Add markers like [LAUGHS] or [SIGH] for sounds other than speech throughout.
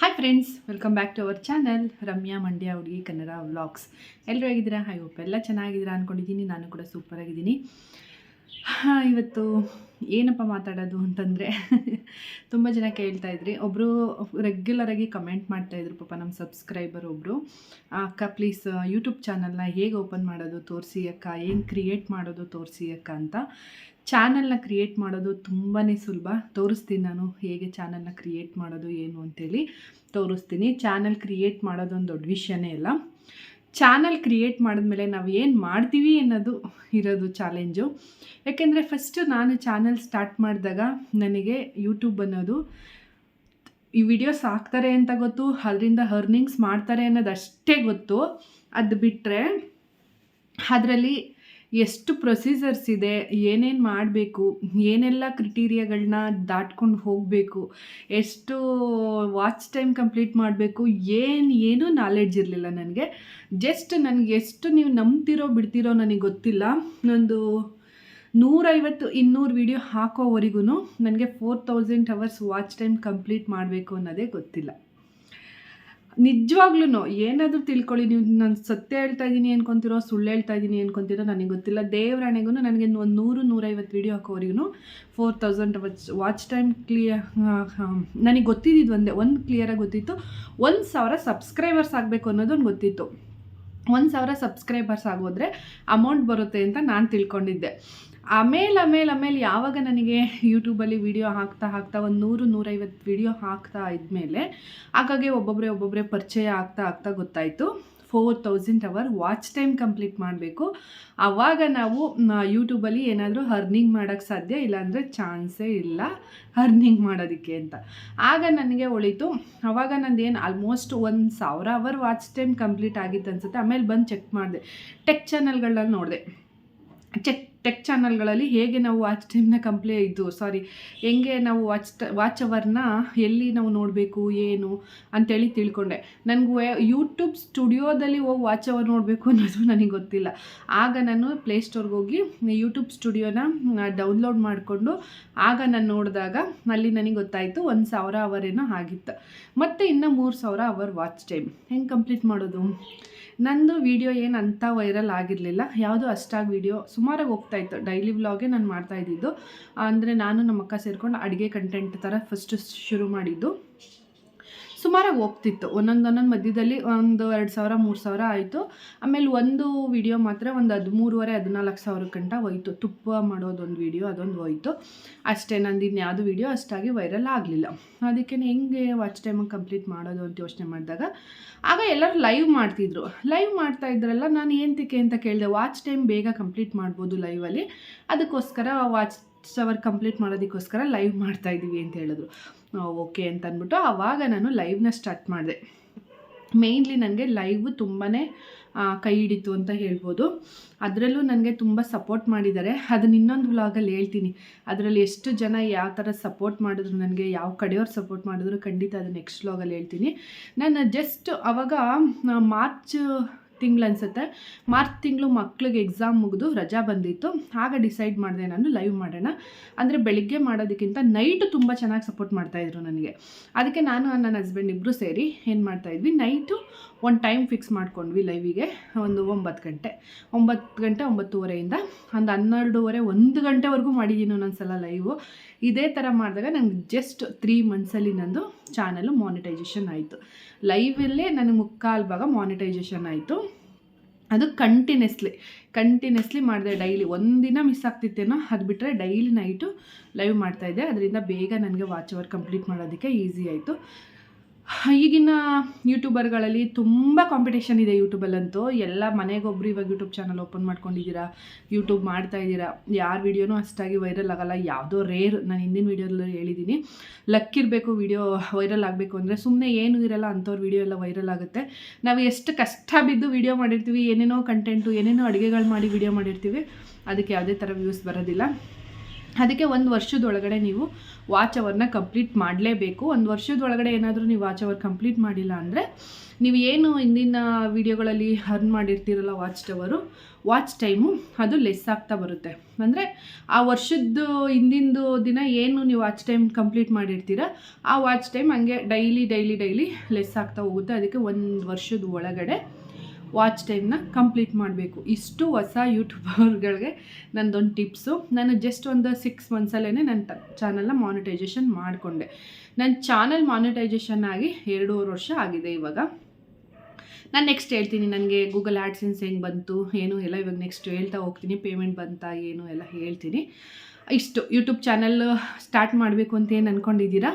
Hi friends welcome back to our channel Ramya Mandya ಹುಡುಗಿ Kannada vlogs ಎಲ್ಲರೂ ಹೇಗಿದ್ದೀರಾ? Hi hope ಎಲ್ಲ ಚೆನ್ನಾಗಿದ್ದೀರಾ ಅಂದ್ಕೊಂಡಿದ್ದೀನಿ ನಾನು ಕೂಡ ಸೂಪರ್ ಆಗಿದ್ದೀನಿ. ಹಾಂ, ಇವತ್ತು ಏನಪ್ಪ ಮಾತಾಡೋದು ಅಂತಂದರೆ [LAUGHS] ತುಂಬ ಜನ ಕೇಳ್ತಾ ಇದ್ರಿ. ಒಬ್ಬರು ರೆಗ್ಯುಲರಾಗಿ ಕಮೆಂಟ್ ಮಾಡ್ತಾಯಿದ್ರು ಪಾಪ ನಮ್ಮ ಸಬ್ಸ್ಕ್ರೈಬರ್ ಒಬ್ಬರು ಅಕ್ಕ ಪ್ಲೀಸ್ ಯೂಟ್ಯೂಬ್ ಚಾನಲ್ನ ಹೇಗೆ ಓಪನ್ ಮಾಡೋದು, ತೋರಿಸಿ ಅಕ್ಕ. ಏನು ಕ್ರಿಯೇಟ್ ಮಾಡೋದು, ತೋರಿಸಿ ಅಕ್ಕ ಅಂತ. ಚಾನಲ್ನ ಕ್ರಿಯೇಟ್ ಮಾಡೋದು ತುಂಬಾ ಸುಲಭ. ತೋರಿಸ್ತೀನಿ ನಾನು ಹೇಗೆ ಚಾನಲ್ನ ಕ್ರಿಯೇಟ್ ಮಾಡೋದು ಏನು ಅಂತೇಳಿ. ತೋರಿಸ್ತೀನಿ. ಚಾನಲ್ ಕ್ರಿಯೇಟ್ ಮಾಡೋದು ಒಂದು ದೊಡ್ಡ ವಿಷಯನೇ ಇಲ್ಲ ಚಾನಲ್ ಕ್ರಿಯೇಟ್ ಮಾಡಿದ್ಮೇಲೆ ನಾವು ಏನು ಮಾಡ್ತೀವಿ ಅನ್ನೋದು ಇರೋದು ಚಾಲೆಂಜು. ಯಾಕೆಂದರೆ ಫಸ್ಟು ನಾನು ಚಾನಲ್ ಸ್ಟಾರ್ಟ್ ಮಾಡಿದಾಗ ನನಗೆ ಯೂಟ್ಯೂಬ್ ಅನ್ನೋದು ಈ ವಿಡಿಯೋಸ್ ಹಾಕ್ತಾರೆ ಅಂತ ಗೊತ್ತು, ಅದರಿಂದ ಅರ್ನಿಂಗ್ಸ್ ಮಾಡ್ತಾರೆ ಅನ್ನೋದು ಅಷ್ಟೇ ಗೊತ್ತು. ಅದು ಬಿಟ್ಟರೆ ಅದರಲ್ಲಿ ಎಷ್ಟು ಪ್ರೊಸೀಜರ್ಸ್ ಇದೆ, ಏನೇನು ಮಾಡಬೇಕು, ಏನೆಲ್ಲ ಕ್ರಿಟೀರಿಯಾಗಳನ್ನ ದಾಟ್ಕೊಂಡು ಹೋಗಬೇಕು, ಎಷ್ಟು ವಾಚ್ ಟೈಮ್ ಕಂಪ್ಲೀಟ್ ಮಾಡಬೇಕು, ಏನು, ಏನೂ ನಾಲೆಡ್ಜ್ ಇರಲಿಲ್ಲ ನನಗೆ. ಜಸ್ಟ್ ನನಗೆ ಎಷ್ಟು ನೀವು ನಂಬ್ತಿರೋ, ಬಿಡ್ತಿರೋ ನನಗೆ ಗೊತ್ತಿಲ್ಲ. ಒಂದು ನೂರೈವತ್ತು, ಇನ್ನೂರು ವೀಡಿಯೋ ಹಾಕೋವರೆಗೂ ನನಗೆ four thousand hours watch time complete ಮಾಡಬೇಕು ಅನ್ನೋದೇ ಗೊತ್ತಿಲ್ಲ. ನಿಜವಾಗ್ಲೂ ಏನಾದರೂ ತಿಳ್ಕೊಳ್ಳಿ, ನೀವು ನಾನು ಸತ್ಯ ಹೇಳ್ತಾ ಇದ್ದೀನಿ ಅನ್ಕೊತಿರೋ, ಸುಳ್ಳು ಹೇಳ್ತಾ ಇದ್ದೀನಿ ಅನ್ಕೊತಿರೋ ನನಗೆ ಗೊತ್ತಿಲ್ಲ. ದೇವರಾಣೆಗೂ ನನಗೆ ಒಂದು ನೂರು, ನೂರೈವತ್ತು video ಹಾಕೋವರೆಗೂ four thousand watch watch time clear ನನಗೆ ಗೊತ್ತಿದ್ದು ಒಂದೇ, ಒಂದು ಕ್ಲಿಯರಾಗಿ ಗೊತ್ತಿತ್ತು. ಒಂದು ಸಾವಿರ ಸಬ್ಸ್ಕ್ರೈಬರ್ಸ್ ಆಗಬೇಕು ಅನ್ನೋದೊಂದು ಗೊತ್ತಿತ್ತು. ಒಂದು ಸಾವಿರ ಸಬ್ಸ್ಕ್ರೈಬರ್ಸ್ ಆಗೋದ್ರೆ ಅಮೌಂಟ್ ಬರುತ್ತೆ ಅಂತ ನಾನು ತಿಳ್ಕೊಂಡಿದ್ದೆ. ಆಮೇಲೆ ಆಮೇಲೆ ಆಮೇಲೆ ಯಾವಾಗ ನನಗೆ ಯೂಟ್ಯೂಬಲ್ಲಿ ವೀಡಿಯೋ ಹಾಕ್ತಾ ಹಾಕ್ತಾ ಒಂದು ನೂರು, ನೂರೈವತ್ತು ವೀಡಿಯೋ ಹಾಕ್ತಾ ಇದ್ಮೇಲೆ ಹಾಗಾಗಿ ಒಬ್ಬೊಬ್ಬರೇ ಒಬ್ಬೊಬ್ಬರೇ ಪರಿಚಯ ಆಗ್ತಾ ಆಗ್ತಾ ಗೊತ್ತಾಯಿತು. Four thousand hour watch time complete ಮಾಡಬೇಕು. ಆವಾಗ ನಾವು ಯೂಟ್ಯೂಬಲ್ಲಿ ಏನಾದರೂ ಅರ್ನಿಂಗ್ ಮಾಡೋಕ್ಕೆ ಸಾಧ್ಯ? ಇಲ್ಲಾಂದರೆ ಚಾನ್ಸೇ ಇಲ್ಲ ಅರ್ನಿಂಗ್ ಮಾಡೋದಕ್ಕೆ ಅಂತ. ಆಗ ನನಗೆ ಉಳಿತು ಆವಾಗ ನಂದು ಏನು ಆಲ್ಮೋಸ್ಟ್ ಒಂದು ಸಾವಿರ ಅವರ್ ವಾಚ್ ಟೈಮ್ ಕಂಪ್ಲೀಟ್ ಆಗಿತ್ತು ಅನ್ಸುತ್ತೆ. ಆಮೇಲೆ ಬಂದು ಚೆಕ್ ಮಾಡಿದೆ. ಟೆಕ್ ಚಾನಲ್ಗಳಲ್ಲಿ ನೋಡಿದೆ. ಚೆಕ್ ಟೆಕ್ ಚಾನಲ್ಗಳಲ್ಲಿ ಹೇಗೆ ನಾವು ವಾಚ್ ಟೈಮ್ನ ಕಂಪ್ಲೇ ಇದು ಸಾರಿ ಹೆಂಗೆ ನಾವು ವಾಚ್ ವಾಚ್ ಅವರ್ನ ಎಲ್ಲಿ ನಾವು ನೋಡಬೇಕು, ಏನು ಅಂತೇಳಿ ತಿಳ್ಕೊಂಡೆ. ನನಗೆ ಯೂಟ್ಯೂಬ್ ಸ್ಟುಡಿಯೋದಲ್ಲಿ ಹೋಗಿ ವಾಚ್ ಅವರ್ ನೋಡಬೇಕು ಅನ್ನೋದು ನನಗೆ ಗೊತ್ತಿಲ್ಲ. ಆಗ ನಾನು ಪ್ಲೇಸ್ಟೋರ್ಗೆ ಹೋಗಿ ಯೂಟ್ಯೂಬ್ ಸ್ಟುಡಿಯೋನ ಡೌನ್ಲೋಡ್ ಮಾಡಿಕೊಂಡು ಆಗ ನಾನು ನೋಡಿದಾಗ ಅಲ್ಲಿ ನನಗೆ ಗೊತ್ತಾಯಿತು ಒಂದು ಸಾವಿರ ಏನೋ ಆಗಿತ್ತು. ಮತ್ತು ಇನ್ನು ಮೂರು ಸಾವಿರ ಅವರ್ ವಾಚ್ ಟೈಮ್ ಹೆಂಗೆ ಕಂಪ್ಲೀಟ್ ಮಾಡೋದು? ನಂದು ವೀಡಿಯೋ ಏನು ಅಂಥ ವೈರಲ್ ಆಗಿರಲಿಲ್ಲ. ಯಾವುದು ಅಷ್ಟಾಗಿ ವೀಡಿಯೋ ಸುಮಾರಾಗಿ ಹೋಗ್ತಾಯಿತ್ತು ಡೈಲಿ ವ್ಲಾಗೇ ನಾನು ಮಾಡ್ತಾ ಇದ್ದಿದ್ದು. ಅಂದರೆ ನಾನು ನಮ್ಮ ಅಕ್ಕ ಸೇರ್ಕೊಂಡು ಅಡುಗೆ ಕಂಟೆಂಟ್ ಥರ ಫಸ್ಟ್ ಶುರು ಮಾಡಿದ್ದು. ಸುಮಾರಾಗಿ ಹೋಗ್ತಿತ್ತು. ಒಂದೊಂದು ಒಂದೊಂದು ಮಧ್ಯದಲ್ಲಿ ಒಂದು ಎರಡು ಸಾವಿರ, ಮೂರು ಸಾವಿರ ಆಯಿತು. ಆಮೇಲೆ ಒಂದು ವಿಡಿಯೋ ಮಾತ್ರ ಒಂದು ಹದಿಮೂರುವರೆ ಹದಿನಾಲ್ಕು ಸಾವಿರ ಗಂಟ ಹೋಯ್ತು. ತುಪ್ಪ ಮಾಡೋದೊಂದು ವಿಡಿಯೋ ಅದೊಂದು ಹೋಯ್ತು. ಅಷ್ಟೇ, ನಂದು ಇನ್ಯಾವುದು ವಿಡಿಯೋ ಅಷ್ಟಾಗಿ ವೈರಲ್ ಆಗಲಿಲ್ಲ. ಅದಕ್ಕೆ ಹೆಂಗೆ ವಾಚ್ ಟೈಮಿಗೆ ಕಂಪ್ಲೀಟ್ ಮಾಡೋದು ಅಂತ ಯೋಚನೆ ಮಾಡಿದಾಗ, ಆಗ ಎಲ್ಲರೂ ಲೈವ್ ಮಾಡ್ತಿದ್ರು. ಲೈವ್ ಮಾಡ್ತಾ ಇದ್ರಲ್ಲ, ನಾನು ಏಂತಕ್ಕೆ ಅಂತ ಕೇಳಿದೆ ವಾಚ್ ಟೈಮ್ ಬೇಗ ಕಂಪ್ಲೀಟ್ ಮಾಡ್ಬೋದು ಲೈವಲ್ಲಿ ಅದಕ್ಕೋಸ್ಕರ ವಾಚ್ ಅವರ್ ಕಂಪ್ಲೀಟ್ ಮಾಡೋದಕ್ಕೋಸ್ಕರ ಲೈವ್ ಮಾಡ್ತಾಯಿದ್ದೀವಿ ಅಂತ ಹೇಳಿದ್ರು. ಓಕೆ ಅಂತ ಅಂದ್ಬಿಟ್ಟು ಆವಾಗ ನಾನು ಲೈವ್ನ ಸ್ಟಾರ್ಟ್ ಮಾಡಿದೆ. ಮೇಯ್ನ್ಲಿ ನನಗೆ ಲೈವ್ ತುಂಬಾ ಕೈ ಹಿಡಿತು ಅಂತ ಹೇಳ್ಬೋದು. ಅದರಲ್ಲೂ ನನಗೆ ತುಂಬ ಸಪೋರ್ಟ್ ಮಾಡಿದ್ದಾರೆ. ಅದನ್ನ ಇನ್ನೊಂದು ವ್ಲಾಗಲ್ಲಿ ಹೇಳ್ತೀನಿ. ಅದರಲ್ಲಿ ಎಷ್ಟು ಜನ ಯಾವ ಥರ ಸಪೋರ್ಟ್ ಮಾಡಿದ್ರು ನನಗೆ ಯಾವ ಕಡೆಯವ್ರು ಸಪೋರ್ಟ್ ಮಾಡಿದ್ರು ಖಂಡಿತ ಅದು ನೆಕ್ಸ್ಟ್ ವ್ಲಾಗಲ್ಲಿ ಹೇಳ್ತೀನಿ. ನಾನು ಜಸ್ಟ್ ಅವಾಗ ಮಾರ್ಚ್ ತಿಂಗಳು ಅನಿಸುತ್ತೆ. ಮಾರ್ಚ್ ತಿಂಗಳು ಮಕ್ಳಿಗೆ ಎಕ್ಸಾಮ್ ಮುಗಿದು ರಜಾ ಬಂದಿತ್ತು. ಆಗ ಡಿಸೈಡ್ ಮಾಡಿದೆ ನಾನು ಲೈವ್ ಮಾಡೋಣ. ಅಂದರೆ ಬೆಳಿಗ್ಗೆ ಮಾಡೋದಕ್ಕಿಂತ ನೈಟು ತುಂಬ ಚೆನ್ನಾಗಿ ಸಪೋರ್ಟ್ ಮಾಡ್ತಾಯಿದ್ರು ನನಗೆ. ಅದಕ್ಕೆ ನಾನು ನನ್ನ ಹಸ್ಬೆಂಡ್ ಇಬ್ಬರು ಸೇರಿ ಏನು ಮಾಡ್ತಾಯಿದ್ವಿ ನೈಟು ಒಂದು ಟೈಮ್ ಫಿಕ್ಸ್ ಮಾಡ್ಕೊಂಡ್ವಿ ಲೈವಿಗೆ ಒಂದು ಒಂಬತ್ತು ಗಂಟೆ. ಒಂಬತ್ತು ಗಂಟೆ ಒಂಬತ್ತುವರೆಯಿಂದ ಒಂದು ಹನ್ನೆರಡೂವರೆ, ಒಂದು ಗಂಟೆವರೆಗೂ ಮಾಡಿದ್ದೀನಿ ಒಂದೊಂದು ಸಲ ಲೈವು ಇದೇ ಥರ ಮಾಡಿದಾಗ ನನಗೆ ಜಸ್ಟ್ ತ್ರೀ ಮಂತ್ಸಲ್ಲಿ ನಂದು ಚಾನಲು ಮಾನಿಟೈಸೇಷನ್ ಆಯಿತು. ಲೈವಲ್ಲೇ ನನಗೆ ಮುಕ್ಕಾಲು ಭಾಗ ಮಾನಿಟೈಸೇಷನ್ ಆಯಿತು. ಅದು ಕಂಟಿನ್ಯೂಸ್ಲಿ ಕಂಟಿನ್ಯೂಸ್ಲಿ ಮಾಡಿದೆ ಡೈಲಿ ಒಂದಿನ ಮಿಸ್ ಆಗ್ತಿತ್ತೇನೋ ಅದು ಬಿಟ್ಟರೆ ಡೈಲಿ ನೈಟು ಲೈವ್ ಮಾಡ್ತಾಯಿದ್ದೆ ಅದರಿಂದ ಬೇಗ ನನಗೆ ವಾಚ್ ಅವರ್ ಕಂಪ್ಲೀಟ್ ಮಾಡೋದಕ್ಕೆ ಈಸಿ ಆಯಿತು. ಈಗಿನ ಯೂಟ್ಯೂಬರ್ಗಳಲ್ಲಿ ತುಂಬ ಕಾಂಪಿಟೇಷನ್ ಇದೆ ಯೂಟ್ಯೂಬಲ್ಲಂತೂ. ಎಲ್ಲ ಮನೆಗೊಬ್ಬರು ಇವಾಗ ಯೂಟ್ಯೂಬ್ ಚಾನಲ್ ಓಪನ್ ಮಾಡ್ಕೊಂಡಿದ್ದೀರಾ, ಯೂಟ್ಯೂಬ್ ಮಾಡ್ತಾ ಇದ್ದೀರಾ, ಯಾರ ವೀಡಿಯೋನೂ ಅಷ್ಟಾಗಿ ವೈರಲ್ ಆಗೋಲ್ಲ. ಯಾವುದೋ ರೇರ್ ನಾನು ಹಿಂದಿನ ವೀಡಿಯೋದಲ್ಲಿ ಹೇಳಿದ್ದೀನಿ. ಇರಬೇಕು, ವೀಡಿಯೋ ವೈರಲ್ ಆಗಬೇಕು ಅಂದರೆ ಸುಮ್ಮನೆ ಏನೂ ಇರಲ್ಲ, ಅಂಥವ್ರ ವೀಡಿಯೋ ಎಲ್ಲ ವೈರಲ್ ಆಗುತ್ತೆ. ನಾವು ಎಷ್ಟು ಕಷ್ಟ ಬಿದ್ದು ವೀಡಿಯೋ ಮಾಡಿರ್ತೀವಿ, ಏನೇನೋ ಕಂಟೆಂಟು ಏನೇನೋ ಅಡುಗೆಗಳು ಮಾಡಿ ವೀಡಿಯೋ ಮಾಡಿರ್ತೀವಿ, ಅದಕ್ಕೆ ಯಾವುದೇ ಥರ ವ್ಯೂಸ್ ಬರೋದಿಲ್ಲ. ಅದಕ್ಕೆ ಒಂದು ವರ್ಷದೊಳಗಡೆ ನೀವು ವಾಚ್ ಅವರ್ನ ಕಂಪ್ಲೀಟ್ ಮಾಡಲೇಬೇಕು. ಒಂದು ವರ್ಷದೊಳಗಡೆ ಏನಾದರೂ ನೀವು ವಾಚ್ ಅವರ್ ಕಂಪ್ಲೀಟ್ ಮಾಡಿಲ್ಲ ಅಂದರೆ ನೀವು ಏನು ಹಿಂದಿನ ವಿಡಿಯೋಗಳಲ್ಲಿ ಅರ್ನ್ ಮಾಡಿರ್ತೀರಲ್ಲ ವಾಚ್ ಟವರು ವಾಚ್ ಟೈಮು ಅದು ಲೆಸ್ ಆಗ್ತಾ ಬರುತ್ತೆ. ಅಂದರೆ ಆ ವರ್ಷದ್ದು ಹಿಂದಿಂದು ದಿನ ಏನು ನೀವು ವಾಚ್ ಟೈಮ್ ಕಂಪ್ಲೀಟ್ ಮಾಡಿರ್ತೀರ, ಆ ವಾಚ್ ಟೈಮ್ ಹಂಗೆ ಡೈಲಿ ಡೈಲಿ ಡೈಲಿ ಲೆಸ್ ಆಗ್ತಾ ಹೋಗುತ್ತೆ. ಅದಕ್ಕೆ ಒಂದು ವರ್ಷದ ಒಳಗಡೆ ವಾಚ್ ಟೈಮ್ನ ಕಂಪ್ಲೀಟ್ ಮಾಡಬೇಕು. ಇಷ್ಟು ಹೊಸ ಯೂಟ್ಯೂಬರ್ಗಳಿಗೆ ನಂದೊಂದು ಟಿಪ್ಸು. ನಾನು ಜಸ್ಟ್ ಒಂದು ಸಿಕ್ಸ್ ಮಂತ್ಸಲ್ಲೇ ನನ್ನ ಚಾನಲ್ನ ಮಾನಿಟೈಜೇಷನ್ ಮಾಡಿಕೊಂಡೆ. ನನ್ನ ಚಾನಲ್ ಮಾನಿಟೈಜೇಷನ್ ಆಗಿ ಎರಡೂವರೆ ವರ್ಷ ಆಗಿದೆ ಇವಾಗ. ನಾನು ನೆಕ್ಸ್ಟ್ ಹೇಳ್ತೀನಿ, ನನಗೆ ಗೂಗಲ್ ಆ್ಯಡ್ಸೆನ್ಸ್ ಹೆಂಗೆ ಬಂತು, ಏನು ಎಲ್ಲ ಇವಾಗ ನೆಕ್ಸ್ಟ್ ಹೇಳ್ತಾ ಹೋಗ್ತೀನಿ ಪೇಮೆಂಟ್ ಬಂತಾ, ಏನು ಎಲ್ಲ ಹೇಳ್ತೀನಿ. ಇಷ್ಟು ಯೂಟ್ಯೂಬ್ ಚಾನಲ್ ಸ್ಟಾರ್ಟ್ ಮಾಡಬೇಕು ಅಂತ ಏನು ಅಂದ್ಕೊಂಡಿದ್ದೀರಾ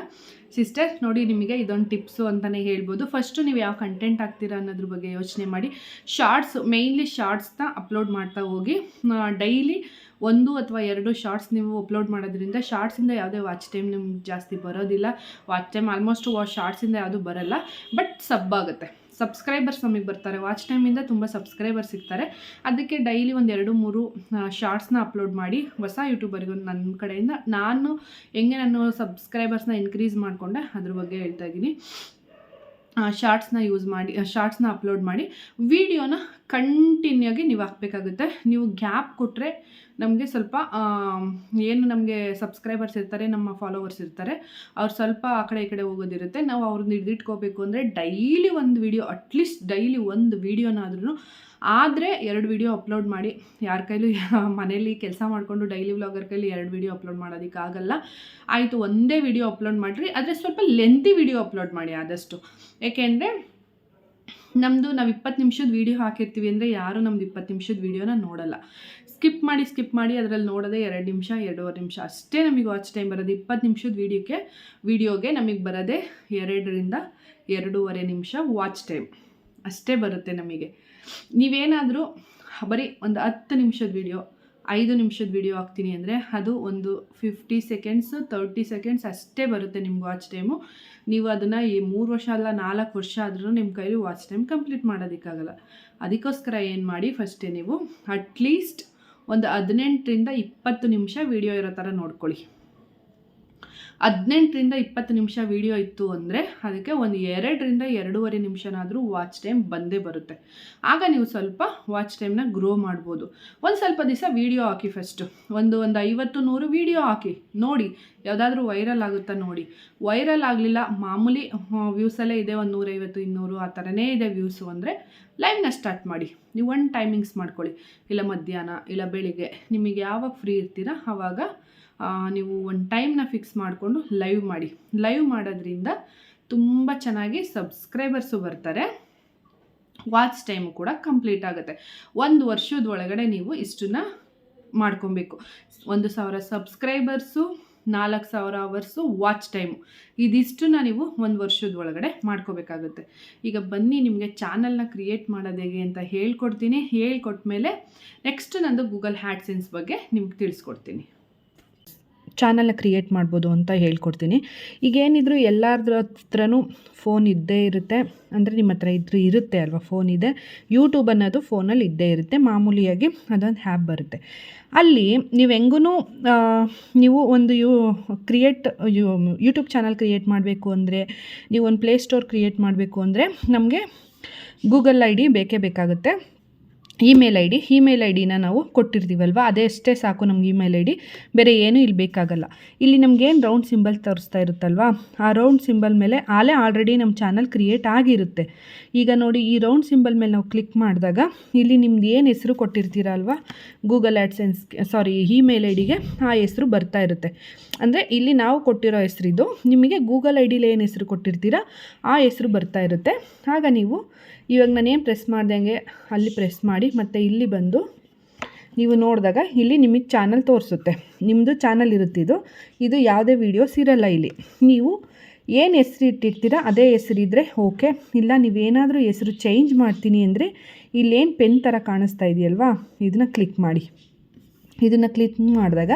ಸಿಸ್ಟರ್ ನೋಡಿ ನಿಮಗೆ ಇದೊಂದು ಟಿಪ್ಸು ಅಂತಲೇ ಹೇಳ್ಬೋದು. ಫಸ್ಟು ನೀವು ಯಾವ ಕಂಟೆಂಟ್ ಹಾಕ್ತೀರಾ ಅನ್ನೋದ್ರ ಬಗ್ಗೆ ಯೋಚನೆ ಮಾಡಿ. ಶಾರ್ಟ್ಸ್ ಮೇಯ್ನ್ಲಿ ಶಾರ್ಟ್ಸ್ನ ಅಪ್ಲೋಡ್ ಮಾಡ್ತಾ ಹೋಗಿ. ಡೈಲಿ ಒಂದು ಅಥವಾ ಎರಡು ಶಾರ್ಟ್ಸ್ ನೀವು ಅಪ್ಲೋಡ್ ಮಾಡೋದ್ರಿಂದ ಶಾರ್ಟ್ಸಿಂದ ಯಾವುದೇ ವಾಚ್ ಟೈಮ್ ನಿಮ್ಗೆ ಜಾಸ್ತಿ ಬರೋದಿಲ್ಲ. ವಾಚ್ ಟೈಮ್ ಆಲ್ಮೋಸ್ಟ್ ಶಾರ್ಟ್ಸಿಂದ ಯಾವುದೂ ಬರೋಲ್ಲ. ಬಟ್ ಸಬ್ ಆಗುತ್ತೆ ಸಬ್ಸ್ಕ್ರೈಬರ್ಸ್ ನಮಗೆ ಬರ್ತಾರೆ. ವಾಚ್ ಟೈಮಿಂದ ತುಂಬ ಸಬ್ಸ್ಕ್ರೈಬರ್ ಸಿಗ್ತಾರೆ. ಅದಕ್ಕೆ ಡೈಲಿ ಒಂದು ಎರಡು, ಮೂರು ಶಾರ್ಟ್ಸ್ನ ಅಪ್ಲೋಡ್ ಮಾಡಿ ಹೊಸ ಯೂಟ್ಯೂಬರ್ಗೂ ನನ್ನ ಕಡೆಯಿಂದ ನಾನು ಹೆಂಗೆ ನಾನು ಸಬ್ಸ್ಕ್ರೈಬರ್ಸ್ನ ಇನ್ಕ್ರೀಸ್ ಮಾಡಿಕೊಂಡೆ ಅದ್ರ ಬಗ್ಗೆ ಹೇಳ್ತಾ ಇದ್ದೀನಿ. ಶಾರ್ಟ್ಸ್ನ ಯೂಸ್ ಮಾಡಿ ಶಾರ್ಟ್ಸ್ನ ಅಪ್ಲೋಡ್ ಮಾಡಿ ವೀಡಿಯೋನ ಕಂಟಿನ್ಯೂಗಿ ನೀವು ಹಾಕಬೇಕಾಗುತ್ತೆ. ನೀವು ಗ್ಯಾಪ್ ಕೊಟ್ಟರೆ ನಮಗೆ ಸ್ವಲ್ಪ ಏನು ನಮಗೆ ಸಬ್ಸ್ಕ್ರೈಬರ್ಸ್ ಇರ್ತಾರೆ, ನಮ್ಮ ಫಾಲೋವರ್ಸ್ ಇರ್ತಾರೆ, ಅವ್ರು ಸ್ವಲ್ಪ ಆ ಕಡೆ ಈ ಕಡೆ ಹೋಗೋದಿರುತ್ತೆ. ನಾವು ಅವ್ರನ್ನ ಹಿಡಿದಿಟ್ಕೋಬೇಕು ಅಂದರೆ ಡೈಲಿ ಒಂದು ವೀಡಿಯೋ ಅಟ್ಲೀಸ್ಟ್ ಡೈಲಿ ಒಂದು ವೀಡಿಯೋನಾದ್ರೂ ಆದರೆ ಎರಡು ವೀಡಿಯೋ ಅಪ್ಲೋಡ್ ಮಾಡಿ. ಯಾರ ಕೈಲೂ [LAUGHS] ಮನೇಲಿ ಕೆಲಸ ಮಾಡಿಕೊಂಡು ಡೈಲಿ ವ್ಲಾಗರ್ ಕೈಲಿ ಎರಡು ವೀಡಿಯೋ ಅಪ್ಲೋಡ್ ಮಾಡೋದಕ್ಕಾಗಲ್ಲ ಆಯಿತು, ಒಂದೇ ವೀಡಿಯೋ ಅಪ್ಲೋಡ್ ಮಾಡಿರಿ. ಆದರೆ ಸ್ವಲ್ಪ ಲೆಂತಿ ವೀಡಿಯೋ ಅಪ್ಲೋಡ್ ಮಾಡಿ ಆದಷ್ಟು. ಏಕೆಂದರೆ ನಮ್ಮದು ನಾವು ಇಪ್ಪತ್ತು ನಿಮಿಷದ ವೀಡಿಯೋ ಹಾಕಿರ್ತೀವಿ ಅಂದರೆ ಯಾರೂ ನಮ್ದು ಇಪ್ಪತ್ತು ನಿಮಿಷದ ವೀಡಿಯೋನ ನೋಡಲ್ಲ. ಸ್ಕಿಪ್ ಮಾಡಿ ಸ್ಕಿಪ್ ಮಾಡಿ ಅದರಲ್ಲಿ ನೋಡೋದೇ ಎರಡು ನಿಮಿಷ, ಎರಡೂವರೆ ನಿಮಿಷ. ಅಷ್ಟೇ ನಮಗೆ ವಾಚ್ ಟೈಮ್ ಬರೋದು. ಇಪ್ಪತ್ತು ನಿಮಿಷದ ವೀಡಿಯೋಕ್ಕೆ ವೀಡಿಯೋಗೆ ನಮಗೆ ಬರೋದೇ ಎರಡರಿಂದ ಎರಡೂವರೆ ನಿಮಿಷ ವಾಚ್ ಟೈಮ್ ಅಷ್ಟೇ ಬರುತ್ತೆ ನಮಗೆ. ನೀವೇನಾದರೂ ಬರೀ ಒಂದು ಹತ್ತು ನಿಮಿಷದ ವೀಡಿಯೋ ಐದು ನಿಮಿಷದ ವಿಡಿಯೋ ಹಾಕ್ತೀನಿ ಅಂದರೆ ಅದು ಒಂದು ಫಿಫ್ಟಿ ಸೆಕೆಂಡ್ಸ್ ತರ್ಟಿ ಸೆಕೆಂಡ್ಸ್ ಅಷ್ಟೇ ಬರುತ್ತೆ ನಿಮ್ಗೆ ವಾಚ್ ಟೈಮು ನೀವು ಅದನ್ನು ಈ ಮೂರು ವರ್ಷ ಅಲ್ಲ, ನಾಲ್ಕು ವರ್ಷ ಆದ್ರೂ ನಿಮ್ಮ ಕೈಲಿ ವಾಚ್ ಟೈಮ್ ಕಂಪ್ಲೀಟ್ ಮಾಡೋದಕ್ಕಾಗಲ್ಲ. ಅದಕ್ಕೋಸ್ಕರ ಏನು ಮಾಡಿ ಫಸ್ಟೇ ನೀವು ಅಟ್ಲೀಸ್ಟ್ ಒಂದು ಹದಿನೆಂಟರಿಂದ ಇಪ್ಪತ್ತು ನಿಮಿಷ ವಿಡಿಯೋ ಇರೋ ಥರ ನೋಡ್ಕೊಳ್ಳಿ. ಹದಿನೆಂಟರಿಂದ ಇಪ್ಪತ್ತು ನಿಮಿಷ ವೀಡಿಯೋ ಇತ್ತು ಅಂದರೆ ಅದಕ್ಕೆ ಒಂದು ಎರಡರಿಂದ ಎರಡೂವರೆ ನಿಮಿಷನಾದರೂ ವಾಚ್ ಟೈಮ್ ಬಂದೇ ಬರುತ್ತೆ. ಆಗ ನೀವು ಸ್ವಲ್ಪ ವಾಚ್ ಟೈಮ್ನ ಗ್ರೋ ಮಾಡ್ಬೋದು. ಒಂದು ಸ್ವಲ್ಪ ದಿವಸ ವೀಡಿಯೋ ಹಾಕಿ ಫಸ್ಟು ಒಂದು ಒಂದು ಐವತ್ತು, ನೂರು ವೀಡಿಯೋ ಹಾಕಿ. ನೋಡಿ, ಯಾವುದಾದ್ರೂ ವೈರಲ್ ಆಗುತ್ತಾ ನೋಡಿ. ವೈರಲ್ ಆಗಲಿಲ್ಲ, ಮಾಮೂಲಿ ವ್ಯೂಸಲ್ಲೇ ಇದೆ ಒಂದು ನೂರೈವತ್ತು, ಇನ್ನೂರು, ಆ ಥರನೇ ಇದೆ ವ್ಯೂಸು ಅಂದರೆ ಲೈವ್ನ ಸ್ಟಾರ್ಟ್ ಮಾಡಿ. ನೀವು ಒಂದು ಟೈಮಿಂಗ್ಸ್ ಮಾಡ್ಕೊಳ್ಳಿ. ಇಲ್ಲ ಮಧ್ಯಾಹ್ನ, ಇಲ್ಲ ಬೆಳಿಗ್ಗೆ. ನಿಮಗೆ ಯಾವಾಗ ಫ್ರೀ ಇರ್ತೀರ ಆವಾಗ ನೀವು ಒಂದು ಟೈಮ್ನ ಫಿಕ್ಸ್ ಮಾಡಿಕೊಂಡು ಲೈವ್ ಮಾಡಿ. ಲೈವ್ ಮಾಡೋದ್ರಿಂದ ತುಂಬ ಚೆನ್ನಾಗಿ ಸಬ್ಸ್ಕ್ರೈಬರ್ಸು ಬರ್ತಾರೆ. ವಾಚ್ ಟೈಮು ಕೂಡ ಕಂಪ್ಲೀಟ್ ಆಗುತ್ತೆ. ಒಂದು ವರ್ಷದ ಒಳಗಡೆ ನೀವು ಇಷ್ಟನ್ನ ಮಾಡ್ಕೊಬೇಕು. ಒಂದು ಸಾವಿರ ಸಬ್ಸ್ಕ್ರೈಬರ್ಸು ನಾಲ್ಕು ಸಾವಿರ ಅವರ್ಸು ವಾಚ್ ಟೈಮು. ಇದಿಷ್ಟನ್ನ ನೀವು ಒಂದು ವರ್ಷದ ಒಳಗಡೆ ಮಾಡ್ಕೋಬೇಕಾಗುತ್ತೆ. ಈಗ ಬನ್ನಿ ನಿಮಗೆ ಚಾನಲ್ನ ಕ್ರಿಯೇಟ್ ಮಾಡೋದು ಹೇಗೆ ಅಂತ ಹೇಳ್ಕೊಡ್ತೀನಿ. ಹೇಳ್ಕೊಟ್ಮೇಲೆ ನೆಕ್ಸ್ಟ್ ನಂದು ಗೂಗಲ್ ಹ್ಯಾಡ್ಸೆನ್ಸ್ ಬಗ್ಗೆ ನಿಮ್ಗೆ ತಿಳಿಸ್ಕೊಡ್ತೀನಿ. ಚಾನಲ್ನ ಕ್ರಿಯೇಟ್ ಮಾಡ್ಬೋದು ಅಂತ ಹೇಳ್ಕೊಡ್ತೀನಿ. ಈಗ ಏನಿದ್ರು ಎಲ್ಲರ ಹತ್ರನೂ ಫೋನ್ ಇದ್ದೇ ಇರುತ್ತೆ. ಅಂದರೆ ನಿಮ್ಮ ಹತ್ರ ಇದ್ರೆ ಇರುತ್ತೆ ಅಲ್ವಾ ಫೋನ್ ಇದೆ. ಯೂಟ್ಯೂಬ್ ಅನ್ನೋದು ಫೋನಲ್ಲಿ ಇದ್ದೇ ಇರುತ್ತೆ. ಮಾಮೂಲಿಯಾಗಿ ಅದೊಂದು ಹ್ಯಾಪ್ ಬರುತ್ತೆ. ಅಲ್ಲಿ ನೀವು ಹೆಂಗೂ ನೀವು ಒಂದು you create YouTube channel create ಮಾಡಬೇಕು ಅಂದರೆ, ನೀವು ಒಂದು ಪ್ಲೇ ಸ್ಟೋರ್ ಕ್ರಿಯೇಟ್ ಮಾಡಬೇಕು ಅಂದರೆ ನಮಗೆ ಗೂಗಲ್ ಐ ಡಿ ಬೇಕೇ ಬೇಕಾಗುತ್ತೆ. Email I D email I ಡಿನ ನಾವು ಕೊಟ್ಟಿರ್ತೀವಲ್ವ? ಅದೇ ಅಷ್ಟೇ ಸಾಕು ನಮ್ಗೆ ಇಮೇಲ್ ಐ ಡಿ ಬೇರೆ ಏನೂ ಇಲ್ಲಿ ಬೇಕಾಗಲ್ಲ. ಇಲ್ಲಿ ನಮಗೇನು ರೌಂಡ್ ಸಿಂಬಲ್ ತೋರಿಸ್ತಾ ಇರುತ್ತಲ್ವಾ? ಆ ರೌಂಡ್ ಸಿಂಬಲ್ ಮೇಲೆ ಆಲೇ ಆಲ್ರೆಡಿ ನಮ್ಮ ಚಾನಲ್ ಕ್ರಿಯೇಟ್ ಆಗಿರುತ್ತೆ. ಈಗ ನೋಡಿ, ಈ ರೌಂಡ್ ಸಿಂಬಲ್ ಮೇಲೆ ನಾವು ಕ್ಲಿಕ್ ಮಾಡಿದಾಗ ಇಲ್ಲಿ ನಿಮ್ದು ಏನು ಹೆಸರು ಕೊಟ್ಟಿರ್ತೀರಲ್ವ Google AdSense sorry email I ಡಿಗೆ ಆ ಹೆಸರು ಬರ್ತಾ ಇರುತ್ತೆ. ಅಂದರೆ ಇಲ್ಲಿ ನಾವು ಕೊಟ್ಟಿರೋ ಹೆಸರಿದು, ನಿಮಗೆ ಗೂಗಲ್ ಐ ಡಿಲಿ ಏನು ಹೆಸರು ಕೊಟ್ಟಿರ್ತೀರ, ಆ ಹೆಸರು ಬರ್ತಾ ಇರುತ್ತೆ. ಆಗ ನೀವು ಇವಾಗ ನಾನೇನು ಪ್ರೆಸ್ ಮಾಡ್ದಂಗೆ ಅಲ್ಲಿ ಪ್ರೆಸ್ ಮಾಡಿ ಮತ್ತು ಇಲ್ಲಿ ಬಂದು ನೀವು ನೋಡಿದಾಗ ಇಲ್ಲಿ ನಿಮಗೆ ಚಾನಲ್ ತೋರಿಸುತ್ತೆ. ನಿಮ್ಮದು ಚಾನಲ್ ಇರುತ್ತಿದ್ದು ಇದು. ಯಾವುದೇ ವೀಡಿಯೋಸ್ ಇರಲ್ಲ ಇಲ್ಲಿ. ನೀವು ಏನು ಹೆಸರು ಇಟ್ಟಿರ್ತೀರ ಅದೇ ಹೆಸರಿದ್ದರೆ ಓಕೆ ಇಲ್ಲ ನೀವೇನಾದರೂ ಹೆಸರು ಚೇಂಜ್ ಮಾಡ್ತೀನಿ ಅಂದರೆ ಇಲ್ಲೇನು ಪೆನ್ ಥರ ಕಾಣಿಸ್ತಾ ಇದೆಯಲ್ವಾ? ಇದನ್ನು ಕ್ಲಿಕ್ ಮಾಡಿ. ಇದನ್ನು ಕ್ಲಿಕ್ ಮಾಡಿದಾಗ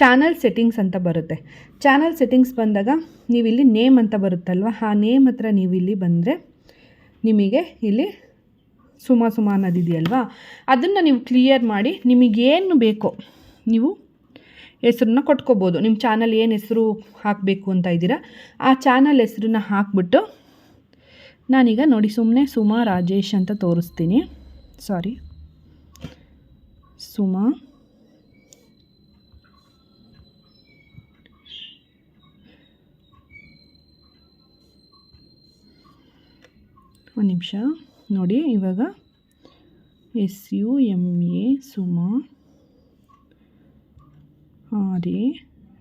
ಚಾನಲ್ ಸೆಟ್ಟಿಂಗ್ಸ್ ಅಂತ ಬರುತ್ತೆ. ಚಾನಲ್ ಸೆಟ್ಟಿಂಗ್ಸ್ ಬಂದಾಗ ನೀವು ಇಲ್ಲಿ ನೇಮ್ ಅಂತ ಬರುತ್ತಲ್ವ? ಆ ನೇಮ್ ಹತ್ರ ನೀವು ಇಲ್ಲಿ ಬಂದರೆ ನಿಮಗೆ ಇಲ್ಲಿ ಸುಮ ಸುಮ ಅನ್ನೋದಿದೆಯಲ್ವಾ ಅದನ್ನು ನೀವು ಕ್ಲಿಯರ್ ಮಾಡಿ ನಿಮಗೇನು ಬೇಕೋ ನೀವು ಹೆಸ್ರನ್ನ ಕೊಟ್ಕೋಬೋದು. ನಿಮ್ಮ ಚಾನಲ್ ಏನು ಹೆಸರು ಹಾಕಬೇಕು ಅಂತ ಇದ್ದೀರಾ? ಆ ಚಾನಲ್ ಹೆಸ್ರನ್ನ ಹಾಕ್ಬಿಟ್ಟು ನಾನೀಗ ನೋಡಿ ಸುಮ್ಮನೆ ಸುಮಾ ರಾಜೇಶ್ ಅಂತ ತೋರಿಸ್ತೀನಿ. ಸಾರಿ ಸುಮಾ ಒಂದು ನಿಮಿಷ. ನೋಡಿ, ಇವಾಗ S U M A Suma, R A,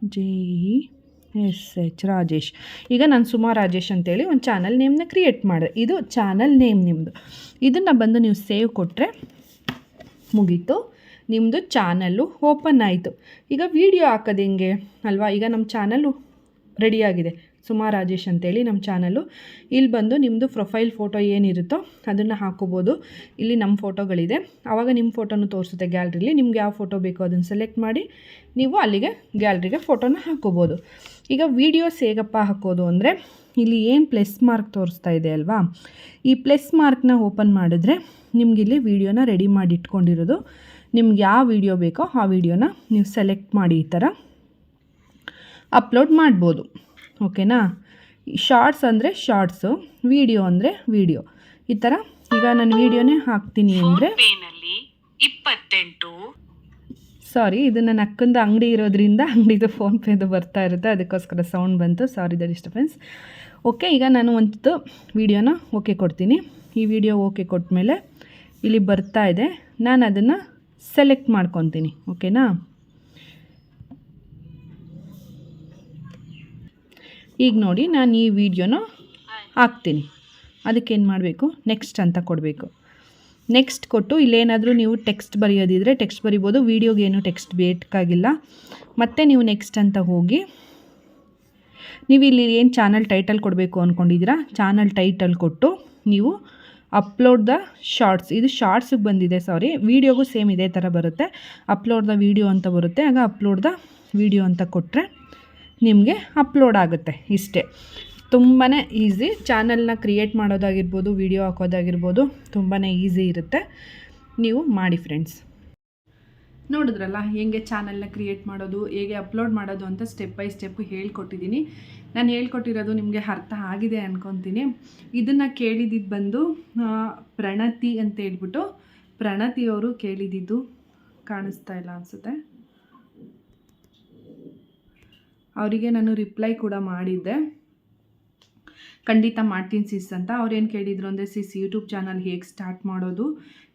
J E S H Rajesh. ಈಗ ನಾನು ಸುಮಾ ರಾಜೇಶ್ ಅಂತೇಳಿ ಒಂದು ಚಾನಲ್ ನೇಮ್ನ ಕ್ರಿಯೇಟ್ ಮಾಡಿದೆ. ಇದು ಚಾನಲ್ ನೇಮ್ ನಿಮ್ಮದು ಇದನ್ನು ಬಂದು ನೀವು ಸೇವ್ ಕೊಟ್ಟರೆ ಮುಗೀತು. ನಿಮ್ಮದು ಚಾನಲ್ಲು ಓಪನ್ ಆಯಿತು. ಈಗ ವಿಡಿಯೋ ಹಾಕೋದು ಹೆಂಗೆ? ಅಲ್ವಾ? ಈಗ ನಮ್ಮ ಚಾನಲ್ಲು ರೆಡಿಯಾಗಿದೆ ಸುಮಾ ರಾಜೇಶ್ ಅಂತೇಳಿ ನಮ್ಮ ಚಾನಲ್ಲು. ಇಲ್ಲಿ ಬಂದು ನಿಮ್ಮದು ಪ್ರೊಫೈಲ್ ಫೋಟೋ ಏನಿರುತ್ತೋ ಅದನ್ನು ಹಾಕೋಬೋದು. ಇಲ್ಲಿ ನಮ್ಮ ಫೋಟೋಗಳಿದೆ. ಆವಾಗ ನಿಮ್ಮ ಫೋಟೋನು ತೋರಿಸುತ್ತೆ ಗ್ಯಾಲ್ರಿಲಿ. ನಿಮ್ಗೆ ಯಾವ ಫೋಟೋ ಬೇಕೋ ಅದನ್ನು ಸೆಲೆಕ್ಟ್ ಮಾಡಿ ನೀವು ಅಲ್ಲಿಗೆ ಗ್ಯಾಲ್ರಿಗೆ ಫೋಟೋನ ಹಾಕೋಬೋದು. ಈಗ ವೀಡಿಯೋಸ್ ಹೇಗಪ್ಪ ಹಾಕೋದು ಅಂದರೆ ಇಲ್ಲಿ ಏನು ಪ್ಲಸ್ ಮಾರ್ಕ್ ತೋರಿಸ್ತಾ ಇದೆ ಅಲ್ವಾ? ಈ ಪ್ಲಸ್ ಮಾರ್ಕ್ನ ಓಪನ್ ಮಾಡಿದ್ರೆ ನಿಮ್ಗೆ ಇಲ್ಲಿ ವೀಡಿಯೋನ ರೆಡಿ ಮಾಡಿ ಇಟ್ಕೊಂಡಿರೋದು. ನಿಮ್ಗೆ ಯಾವ ವಿಡಿಯೋ ಬೇಕೋ ಆ ವಿಡಿಯೋನ ನೀವು ಸೆಲೆಕ್ಟ್ ಮಾಡಿ ಈ ಥರ ಅಪ್ಲೋಡ್ ಮಾಡ್ಬೋದು. ಓಕೆನಾ? ಶಾರ್ಟ್ಸ್ ಅಂದರೆ ಶಾರ್ಟ್ಸು ವಿಡಿಯೋ ಅಂದರೆ ವಿಡಿಯೋ. ಈ ಥರ ಈಗ ನಾನು ವೀಡಿಯೋನೇ ಹಾಕ್ತೀನಿ ಅಂದರೆ ಇಪ್ಪತ್ತೆಂಟು. ಸಾರಿ ಇದು ನನ್ನ ಅಕ್ಕಂದು ಅಂಗಡಿ ಇರೋದ್ರಿಂದ ಅಂಗಡಿದು ಫೋನ್ಪೇದು ಬರ್ತಾ ಇರುತ್ತೆ ಅದಕ್ಕೋಸ್ಕರ ಸೌಂಡ್ ಬಂತು. ಸಾರಿ ದ ಡಿಸ್ಟರ್ಬೆನ್ಸ್ ಓಕೆ ಈಗ ನಾನು ಒಂದು ವಿಡಿಯೋನ ಓಕೆ ಕೊಡ್ತೀನಿ. ಈ ವಿಡಿಯೋ ಓಕೆ ಕೊಟ್ಮೇಲೆ ಇಲ್ಲಿ ಬರ್ತಾ ಇದೆ. ನಾನು ಅದನ್ನು ಸೆಲೆಕ್ಟ್ ಮಾಡ್ಕೊತೀನಿ. ಓಕೆನಾ ಈಗ ನೋಡಿ ನಾನು ಈ ವಿಡಿಯೋನ ಹಾಕ್ತೀನಿ. ಅದಕ್ಕೇನು ಮಾಡಬೇಕು? ನೆಕ್ಸ್ಟ್ ಅಂತ ಕೊಡಬೇಕು. ನೆಕ್ಸ್ಟ್ ಕೊಟ್ಟು ಇಲ್ಲೇನಾದರೂ ನೀವು ಟೆಕ್ಸ್ಟ್ ಬರೆಯೋದಿದ್ರೆ ಟೆಕ್ಸ್ಟ್ ಬರಿಬೋದು. ವೀಡಿಯೋಗೆ ಏನು ಟೆಕ್ಸ್ಟ್ ಬೇಕಾಗಿಲ್ಲ. ಮತ್ತು ನೀವು ನೆಕ್ಸ್ಟ್ ಅಂತ ಹೋಗಿ, ನೀವು ಇಲ್ಲಿ ಏನು ಚಾನಲ್ ಟೈಟಲ್ ಕೊಡಬೇಕು ಅಂದ್ಕೊಂಡಿದ್ದೀರಾ ಚಾನಲ್ ಟೈಟಲ್ ಕೊಟ್ಟು ನೀವು ಅಪ್ಲೋಡ್ ದ ಶಾರ್ಟ್ಸ್ ಇದು ಶಾರ್ಟ್ಸಿಗೆ ಬಂದಿದೆ ಸಾರಿ ವೀಡಿಯೋಗೂ ಸೇಮ್ ಇದೇ ಥರ ಬರುತ್ತೆ. ಅಪ್ಲೋಡ್ ದ ವೀಡಿಯೋ ಅಂತ ಬರುತ್ತೆ. ಆಗ ಅಪ್ಲೋಡ್ ದ ವೀಡಿಯೋ ಅಂತ ಕೊಟ್ಟರೆ ನಿಮಗೆ ಅಪ್ಲೋಡ್ ಆಗುತ್ತೆ ಇಷ್ಟೇ. ತುಂಬಾ ಈಸಿ ಚಾನಲ್ನ ಕ್ರಿಯೇಟ್ ಮಾಡೋದಾಗಿರ್ಬೋದು ವಿಡಿಯೋ ಹಾಕೋದಾಗಿರ್ಬೋದು ತುಂಬಾ ಈಸಿ ಇರುತ್ತೆ. ನೀವು ಮಾಡಿ ಫ್ರೆಂಡ್ಸ್ ನೋಡಿದ್ರಲ್ಲ, ಹೇಗೆ ಚಾನಲ್ನ ಕ್ರಿಯೇಟ್ ಮಾಡೋದು, ಹೇಗೆ ಅಪ್ಲೋಡ್ ಮಾಡೋದು ಅಂತ ಸ್ಟೆಪ್ ಬೈ ಸ್ಟೆಪ್ ಹೇಳ್ಕೊಟ್ಟಿದ್ದೀನಿ. ನಾನು ಹೇಳ್ಕೊಟ್ಟಿರೋದು ನಿಮಗೆ ಅರ್ಥ ಆಗಿದೆ ಅಂದ್ಕೊತೀನಿ ಇದನ್ನು ಕೇಳಿದ್ದು ಬಂದು ಪ್ರಣತಿ ಅಂತ ಹೇಳ್ಬಿಟ್ಟು ಪ್ರಣತಿಯವರು ಕೇಳಿದ್ದು ಕಾಣಿಸ್ತಾ ಇಲ್ಲ ಅನಿಸುತ್ತೆ. ಅವರಿಗೆ ನಾನು ರಿಪ್ಲೈ ಕೂಡ ಮಾಡಿದ್ದೆ. ಖಂಡಿತ ಮಾಡ್ತೀನಿ ಸಿಸ್ ಅಂತ. ಅವ್ರೇನು ಕೇಳಿದ್ರು ಅಂದರೆ, ಸಿಸ್ ಯೂಟ್ಯೂಬ್ ಚಾನಲ್ ಹೇಗೆ ಸ್ಟಾರ್ಟ್ ಮಾಡೋದು?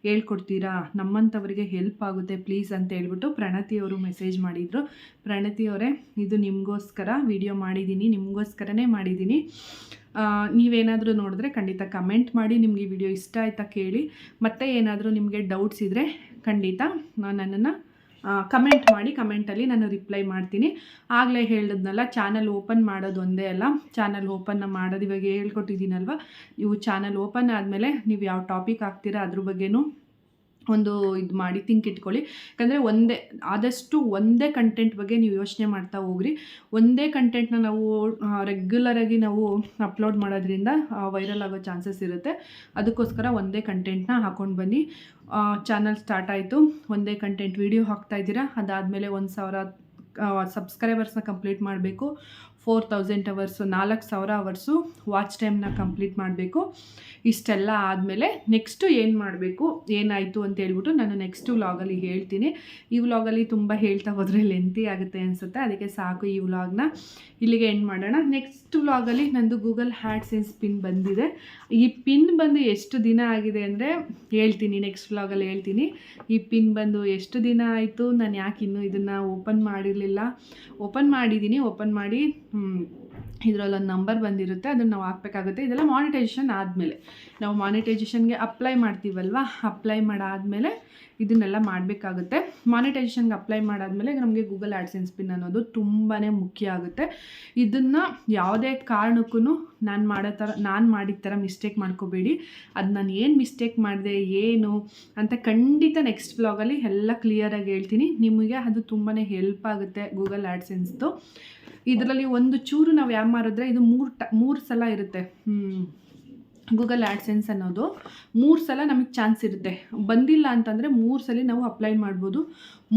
ಹೇಳ್ಕೊಡ್ತೀರಾ? ನಮ್ಮಂಥವ್ರಿಗೆ ಹೆಲ್ಪ್ ಆಗುತ್ತೆ ಪ್ಲೀಸ್ ಅಂತ ಹೇಳ್ಬಿಟ್ಟು ಪ್ರಣತಿ ಅವರು ಮೆಸೇಜ್ ಮಾಡಿದರು. ಪ್ರಣತಿ ಅವರೇ, ಇದು ನಿಮಗೋಸ್ಕರ ವಿಡಿಯೋ ಮಾಡಿದ್ದೀನಿ, ನಿಮಗೋಸ್ಕರನೇ ಮಾಡಿದ್ದೀನಿ. ನೀವೇನಾದರೂ ನೋಡಿದ್ರೆ ಖಂಡಿತ ಕಮೆಂಟ್ ಮಾಡಿ, ನಿಮಗೆ ವಿಡಿಯೋ ಇಷ್ಟ ಆಯ್ತಾ ಕೇಳಿ. ಮತ್ತೆ ಏನಾದರೂ ನಿಮಗೆ ಡೌಟ್ಸ್ ಇದ್ದರೆ ಖಂಡಿತ ನನ್ನನ್ನು ಕಮೆಂಟ್ ಮಾಡಿ ಕಮೆಂಟಲ್ಲಿ ನಾನು ರಿಪ್ಲೈ ಮಾಡ್ತೀನಿ. ಆಗಲೇ ಹೇಳಿದ್ನಲ್ಲ ಚಾನಲ್ ಓಪನ್ ಮಾಡೋದು ಒಂದೇ ಅಲ್ಲ. ಚಾನಲ್ ಓಪನ್ ಮಾಡೋದು ಇವಾಗ ಹೇಳ್ಕೊಟ್ಟಿದ್ದೀನಲ್ವ? ನೀವು ಚಾನಲ್ ಓಪನ್ ಆದಮೇಲೆ ನೀವು ಯಾವ ಟಾಪಿಕ್ ಹಾಕ್ತೀರಾ ಅದ್ರ ಬಗ್ಗೆನೂ ಒಂದು ಇದು ಮಾಡಿ ಥಿಂಕ್ ಇಟ್ಕೊಳ್ಳಿ. ಯಾಕಂದರೆ ಒಂದೇ, ಆದಷ್ಟು ಒಂದೇ ಕಂಟೆಂಟ್ ಬಗ್ಗೆ ನೀವು ಯೋಚನೆ ಮಾಡ್ತಾ ಹೋಗ್ರಿ. ಒಂದೇ ಕಂಟೆಂಟ್ನ ನಾವು ರೆಗ್ಯುಲರಾಗಿ ನಾವು ಅಪ್ಲೋಡ್ ಮಾಡೋದ್ರಿಂದ ವೈರಲ್ ಆಗೋ ಚಾನ್ಸಸ್ ಇರುತ್ತೆ. ಅದಕ್ಕೋಸ್ಕರ ಒಂದೇ ಕಂಟೆಂಟ್ನ ಹಾಕೊಂಡು ಬನ್ನಿ. ಚಾನಲ್ ಸ್ಟಾರ್ಟ್ ಆಯಿತು. ಒಂದೇ ಕಂಟೆಂಟ್ ವೀಡಿಯೋ ಹಾಕ್ತಾ ಇದ್ದೀರಾ. ಅದಾದಮೇಲೆ ಒಂದು ಸಾವಿರ ಸಬ್ಸ್ಕ್ರೈಬರ್ಸ್ನ ಕಂಪ್ಲೀಟ್ ಮಾಡಬೇಕು. ಫೋರ್ ತೌಸಂಡ್ ಅವರ್ಸು, ನಾಲ್ಕು ಸಾವಿರ ಅವರ್ಸು ವಾಚ್ ಟೈಮ್ನ ಕಂಪ್ಲೀಟ್ ಮಾಡಬೇಕು. ಇಷ್ಟೆಲ್ಲ ಆದಮೇಲೆ ನೆಕ್ಸ್ಟು ಏನು ಮಾಡಬೇಕು, ಏನಾಯಿತು ಅಂತ ಹೇಳ್ಬಿಟ್ಟು ನಾನು ನೆಕ್ಸ್ಟು ವ್ಲಾಗಲ್ಲಿ ಹೇಳ್ತೀನಿ. ಈ ವ್ಲಾಗಲ್ಲಿ ತುಂಬ ಹೇಳ್ತಾ ಹೋದರೆ ಲೆಂತಿ ಆಗುತ್ತೆ ಅನಿಸುತ್ತೆ, ಅದಕ್ಕೆ ಸಾಕು ಈ ವ್ಲಾಗ್ನ ಇಲ್ಲಿಗೆ ಎಂಡ್ ಮಾಡೋಣ. ನೆಕ್ಸ್ಟ್ ವ್ಲಾಗಲ್ಲಿ ನಂದು ಗೂಗಲ್ ಹ್ಯಾಡ್ಸೆನ್ಸ್ ಪಿನ್ ಬಂದಿದೆ. ಈ ಪಿನ್ ಬಂದು ಎಷ್ಟು ದಿನ ಆಗಿದೆ ಅಂದರೆ ಹೇಳ್ತೀನಿ ನೆಕ್ಸ್ಟ್ ವ್ಲಾಗಲ್ಲಿ ಹೇಳ್ತೀನಿ. ಈ ಪಿನ್ ಬಂದು ಎಷ್ಟು ದಿನ ಆಯಿತು, ನಾನು ಯಾಕೆ ಇನ್ನೂ ಇದನ್ನು ಓಪನ್ ಮಾಡಿರಲಿಲ್ಲ. ಓಪನ್ ಮಾಡಿದ್ದೀನಿ ಓಪನ್ ಮಾಡಿ ಇದರಲ್ಲೊಂದು ನಂಬರ್ ಬಂದಿರುತ್ತೆ, ಅದನ್ನು ನಾವು ಹಾಕಬೇಕಾಗುತ್ತೆ. ಇದೆಲ್ಲ ಮಾನಿಟೈಸೇಷನ್ ಆದಮೇಲೆ. ನಾವು ಮಾನಿಟೈಸೇಷನ್ಗೆ ಅಪ್ಲೈ ಮಾಡ್ತೀವಲ್ವ? ಅಪ್ಲೈ ಮಾಡಾದಮೇಲೆ ಇದನ್ನೆಲ್ಲ ಮಾಡಬೇಕಾಗುತ್ತೆ. ಮಾನಿಟೈಸೇಷನ್ಗೆ ಅಪ್ಲೈ ಮಾಡಾದಮೇಲೆ ನಮಗೆ ಗೂಗಲ್ ಆ್ಯಡ್ಸೆನ್ಸ್ ಪಿನ್ ಅನ್ನೋದು ತುಂಬಾ ಮುಖ್ಯ ಆಗುತ್ತೆ. ಇದನ್ನು ಯಾವುದೇ ಕಾರಣಕ್ಕೂ ನಾನು ಮಾಡೋ ಥರ ನಾನು ಮಾಡಿದ ಥರ ಮಿಸ್ಟೇಕ್ ಮಾಡ್ಕೋಬೇಡಿ. ಅದು ನಾನು ಏನು ಮಿಸ್ಟೇಕ್ ಮಾಡಿದೆ, ಏನು ಅಂತ ಖಂಡಿತ ನೆಕ್ಸ್ಟ್ ವ್ಲಾಗಲ್ಲಿ ಎಲ್ಲ ಕ್ಲಿಯರಾಗಿ ಹೇಳ್ತೀನಿ. ನಿಮಗೆ ಅದು ತುಂಬಾ ಹೆಲ್ಪ್ ಆಗುತ್ತೆ ಗೂಗಲ್ ಆ್ಯಡ್ಸೆನ್ಸ್ದು ಇದರಲ್ಲಿ ಒಂದು ಚೂರು ನಾವು ಯಾವ ಮಾರಿದ್ರೆ ಇದು ಮೂರು ಟ, ಮೂರು ಸಲ ಇರುತ್ತೆ. ಗೂಗಲ್ ಆ್ಯಡ್ಸೆನ್ಸ್ ಅನ್ನೋದು ಮೂರು ಸಲ ನಮಗೆ ಚಾನ್ಸ್ ಇರುತ್ತೆ. ಬಂದಿಲ್ಲ ಅಂತಂದರೆ ಮೂರು ಸಲ ನಾವು ಅಪ್ಲೈ ಮಾಡ್ಬೋದು.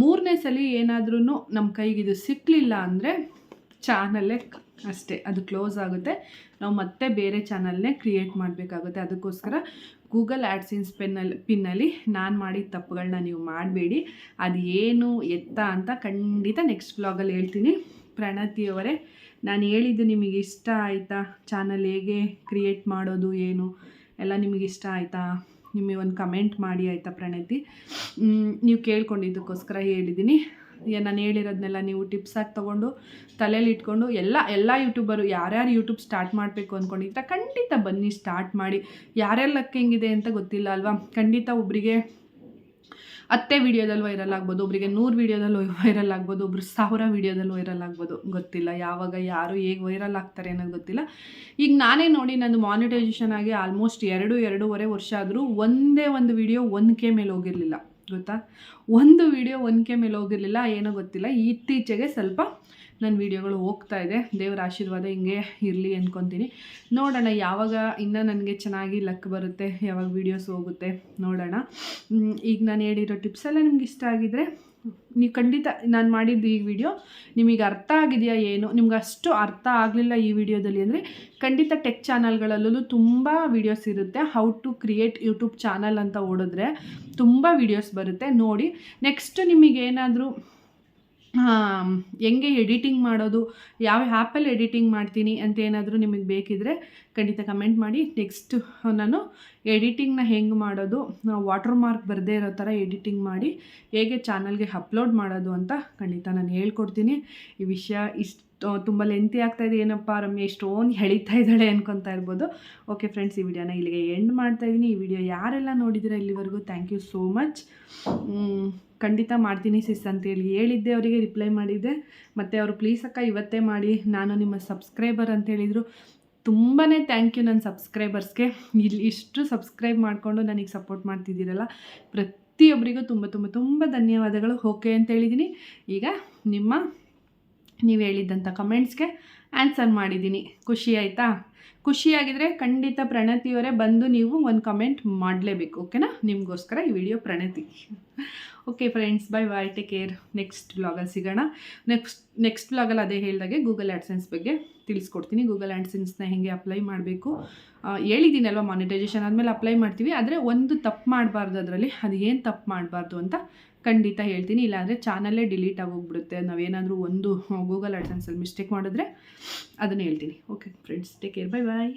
ಮೂರನೇ ಸಲ ಏನಾದ್ರೂ ನಮ್ಮ ಕೈಗೆ ಇದು ಸಿಕ್ಕಲಿಲ್ಲ ಅಂದರೆ ಚಾನಲ್ಲೇ ಅಷ್ಟೇ, ಅದು ಕ್ಲೋಸ್ ಆಗುತ್ತೆ. ನಾವು ಮತ್ತೆ ಬೇರೆ ಚಾನಲ್ನೇ ಕ್ರಿಯೇಟ್ ಮಾಡಬೇಕಾಗುತ್ತೆ. ಅದಕ್ಕೋಸ್ಕರ ಗೂಗಲ್ ಆ್ಯಡ್ಸೆನ್ಸ್ ಪೆನ್ನಲ್ಲಿ ಪಿನ್ನಲ್ಲಿ ನಾನು ಮಾಡಿದ ತಪ್ಪುಗಳನ್ನ ನೀವು ಮಾಡಬೇಡಿ. ಅದು ಏನು ಎತ್ತ ಅಂತ ಖಂಡಿತ ನೆಕ್ಸ್ಟ್ ಬ್ಲಾಗಲ್ಲಿ ಹೇಳ್ತೀನಿ. ಪ್ರಣತಿಯವರೇ ನಾನು ಹೇಳಿದ್ದು ನಿಮಗೆ ಇಷ್ಟ ಆಯಿತಾ? ಚಾನಲ್ ಹೇಗೆ ಕ್ರಿಯೇಟ್ ಮಾಡೋದು, ಏನು? ಎಲ್ಲ ನಿಮಗೆ ಇಷ್ಟ ಆಯಿತಾ? ನಿಮಗೆ ಒಂದು ಕಮೆಂಟ್ ಮಾಡಿ ಆಯಿತಾ ಪ್ರಣತಿ? ನೀವು ಕೇಳ್ಕೊಂಡಿದ್ದಕ್ಕೋಸ್ಕರ ಹೇಳಿದ್ದೀನಿ. ನಾನು ಹೇಳಿರೋದನ್ನೆಲ್ಲ ನೀವು ಟಿಪ್ಸಾಗಿ ತೊಗೊಂಡು, ತಲೆಯಲ್ಲಿ ಇಟ್ಕೊಂಡು, ಎಲ್ಲ ಎಲ್ಲ ಯೂಟ್ಯೂಬರು ಯಾರ್ಯಾರು ಯೂಟ್ಯೂಬ್ ಸ್ಟಾರ್ಟ್ ಮಾಡಬೇಕು ಅಂದ್ಕೊಂಡಿದ್ರೆ ಖಂಡಿತ ಬನ್ನಿ ಸ್ಟಾರ್ಟ್ ಮಾಡಿ. ಯಾರೆಲ್ಲ ಹೆಂಗಿದೆ ಅಂತ ಗೊತ್ತಿಲ್ಲ ಅಲ್ವಾ? ಖಂಡಿತ ಒಬ್ಬರಿಗೆ ಹತ್ತೇ ವಿಡಿಯೋದಲ್ಲಿ ವೈರಲ್ ಆಗ್ಬೋದು ಒಬ್ಬರಿಗೆ ನೂರು ವೀಡಿಯೋದಲ್ಲಿ ವೈರಲ್ ಆಗ್ಬೋದು, ಒಬ್ರು ಸಾವಿರ ವೀಡಿಯೋದಲ್ಲಿ ವೈರಲ್ ಆಗ್ಬೋದು, ಗೊತ್ತಿಲ್ಲ. ಯಾವಾಗ ಯಾರು ಹೇಗೆ ವೈರಲ್ ಆಗ್ತಾರೆ ಅನ್ನೋದು ಗೊತ್ತಿಲ್ಲ. ಈಗ ನಾನೇ ನೋಡಿ ನಂದು ಮಾನಿಟೈಸೇಷನ್ ಆಗಿ ಆಲ್ಮೋಸ್ಟ್ ಎರಡು, ಎರಡೂವರೆ ವರ್ಷ ಆದರೂ ಒಂದೇ ಒಂದು ವಿಡಿಯೋ ಒನ್ ಕೆ ಮೇಲೆ ಹೋಗಿರಲಿಲ್ಲ. ಗೊತ್ತಾ? ಒಂದು ವಿಡಿಯೋ ಒನ್ ಕೆ ಮೇಲೆ ಹೋಗಿರಲಿಲ್ಲ, ಏನೋ ಗೊತ್ತಿಲ್ಲ. ಇತ್ತೀಚೆಗೆ ಸ್ವಲ್ಪ ನನ್ನ ವೀಡಿಯೋಗಳು ಹೋಗ್ತಾ ಇದೆ. ದೇವರ ಆಶೀರ್ವಾದ ಹಿಂಗೆ ಇರಲಿ ಅಂದ್ಕೊತೀನಿ ನೋಡೋಣ, ಯಾವಾಗ ಇನ್ನೂ ನನಗೆ ಚೆನ್ನಾಗಿ ಲಕ್ ಬರುತ್ತೆ, ಯಾವಾಗ ವೀಡಿಯೋಸ್ ಹೋಗುತ್ತೆ, ನೋಡೋಣ. ಈಗ ನಾನು ಹೇಳಿರೋ ಟಿಪ್ಸ್ ಎಲ್ಲ ನಿಮ್ಗೆ ಇಷ್ಟ ಆಗಿದ್ರೆ ನೀವು ಖಂಡಿತ ನಾನು ಮಾಡಿದ್ದು ಈ ವಿಡಿಯೋ ನಿಮಗೆ ಅರ್ಥ ಆಗಿದೆಯಾ ಏನು? ನಿಮ್ಗೆ ಅಷ್ಟು ಅರ್ಥ ಆಗಲಿಲ್ಲ ಈ ವಿಡಿಯೋದಲ್ಲಿ ಅಂದರೆ ಖಂಡಿತ ಟೆಕ್ ಚಾನಲ್ಗಳಲ್ಲೂ ತುಂಬ ವೀಡಿಯೋಸ್ ಇರುತ್ತೆ. How to create YouTube channel ಅಂತ ಓಡಿದ್ರೆ ತುಂಬ ವೀಡಿಯೋಸ್ ಬರುತ್ತೆ. ನೋಡಿ ನೆಕ್ಸ್ಟ್ ನಿಮಗೇನಾದರೂ ಹೆಂಗೆ ಎಡಿಟಿಂಗ್ ಮಾಡೋದು ಯಾವ ಆ್ಯಪಲ್ಲಿ ಎಡಿಟಿಂಗ್ ಮಾಡ್ತೀನಿ ಅಂತ ಏನಾದರೂ ನಿಮಗೆ ಬೇಕಿದ್ರೆ ಖಂಡಿತ ಕಮೆಂಟ್ ಮಾಡಿ. ನೆಕ್ಸ್ಟ್ ನಾನು ಎಡಿಟಿಂಗ್ನ ಹೆಂಗೆ ಮಾಡೋದು ವಾಟರ್ ಮಾರ್ಕ್ ಬರದೇ ಇರೋ ಥರ ಎಡಿಟಿಂಗ್ ಮಾಡಿ, ಹೇಗೆ ಚಾನಲ್ಗೆ ಅಪ್ಲೋಡ್ ಮಾಡೋದು ಅಂತ ಖಂಡಿತ ನಾನು ಹೇಳ್ಕೊಡ್ತೀನಿ. ಈ ವಿಷಯ ಇಷ್ಟು ತುಂಬ ಲೆಂತಿ ಇದೆ, ಏನಪ್ಪ ರಮ್ಯ ಓನ್ ಎಳಿತಾ ಇದ್ದಾಳೆ ಅನ್ಕೊತಾ ಇರ್ಬೋದು. ಓಕೆ ಫ್ರೆಂಡ್ಸ್ ಈ ವಿಡಿಯೋನ ಇಲ್ಲಿಗೆ ಎಂಡ್ ಮಾಡ್ತಾ ಇದ್ದೀನಿ ಈ ವಿಡಿಯೋ ಯಾರೆಲ್ಲ ನೋಡಿದ್ದೀರಾ ಇಲ್ಲಿವರೆಗೂ ಥ್ಯಾಂಕ್ ಯು ಸೋ ಮಚ್ ಖಂಡಿತ ಮಾಡ್ತೀನಿ ಸಿಸ್ ಅಂತೇಳಿ ಹೇಳಿದ್ದೆ, ಅವರಿಗೆ ರಿಪ್ಲೈ ಮಾಡಿದ್ದೆ. ಮತ್ತು ಅವರು ಪ್ಲೀಸ್ ಅಕ್ಕ, ಇವತ್ತೇ ಮಾಡಿ. ನಾನು ನಿಮ್ಮ ಸಬ್ಸ್ಕ್ರೈಬರ್ ಅಂತ ಹೇಳಿದರು. ತುಂಬಾ ಥ್ಯಾಂಕ್ ಯು ನನ್ನ ಸಬ್ಸ್ಕ್ರೈಬರ್ಸ್ಗೆ ಇಲ್ಲಿ ಇಷ್ಟು ಸಬ್ಸ್ಕ್ರೈಬ್ ಮಾಡಿಕೊಂಡು ನನಗೆ ಸಪೋರ್ಟ್ ಮಾಡ್ತಿದ್ದೀರಲ್ಲ ಪ್ರತಿಯೊಬ್ಬರಿಗೂ ತುಂಬ ತುಂಬ ತುಂಬ ಧನ್ಯವಾದಗಳು. ಓಕೆ ಅಂತ ಹೇಳಿದ್ದೀನಿ ಈಗ ನಿಮ್ಮ, ನೀವು ಹೇಳಿದ್ದಂಥ ಕಮೆಂಟ್ಸ್ಗೆ ಆನ್ಸರ್ ಮಾಡಿದ್ದೀನಿ ಖುಷಿ ಆಯಿತಾ? ಖುಷಿಯಾಗಿದ್ದರೆ ಖಂಡಿತ ಪ್ರಣತಿಯವರೇ ಬಂದು ನೀವು ಒಂದು ಕಮೆಂಟ್ ಮಾಡಲೇಬೇಕು ಓಕೆನಾ ನಿಮಗೋಸ್ಕರ ಈ video Pranathi. Okay friends bye bye take care next ಬ್ಲಾಗಲ್ಲಿ ಸಿಗೋಣ. ನೆಕ್ಸ್ಟ್ ನೆಕ್ಸ್ಟ್ ಬ್ಲಾಗಲ್ಲಿ ಅದೇ ಹೇಳಿದಾಗೆ ಗೂಗಲ್ ಆ್ಯಡ್ಸೆನ್ಸ್ ಬಗ್ಗೆ ತಿಳಿಸ್ಕೊಡ್ತೀನಿ. ಗೂಗಲ್ ಆ್ಯಡ್ಸೆನ್ಸ್ನ ಹೇಗೆ ಅಪ್ಲೈ ಮಾಡಬೇಕು? ಹೇಳಿದ್ದೀನಲ್ವ ಮಾನಿಟೈಸೇಷನ್ ಆದಮೇಲೆ ಅಪ್ಲೈ ಮಾಡ್ತೀವಿ. ಆದರೆ ಒಂದು ತಪ್ಪು ಮಾಡಬಾರ್ದು ಅದರಲ್ಲಿ. ಅದು ಏನು ತಪ್ಪು ಮಾಡಬಾರ್ದು ಅಂತ ಖಂಡಿತ ಹೇಳ್ತೀನಿ. ಇಲ್ಲಾಂದರೆ ಚಾನಲ್ಲೇ ಡಿಲೀಟ್ ಆಗೋಗ್ಬಿಡುತ್ತೆ. ನಾವೇನಾದರೂ ಒಂದು ಗೂಗಲ್ ಆ್ಯಡ್ಸೆನ್ಸಲ್ಲಿ ಮಿಸ್ಟೇಕ್ ಮಾಡಿದ್ರೆ ಅದನ್ನು ಹೇಳ್ತೀನಿ. Okay friends take care bye bye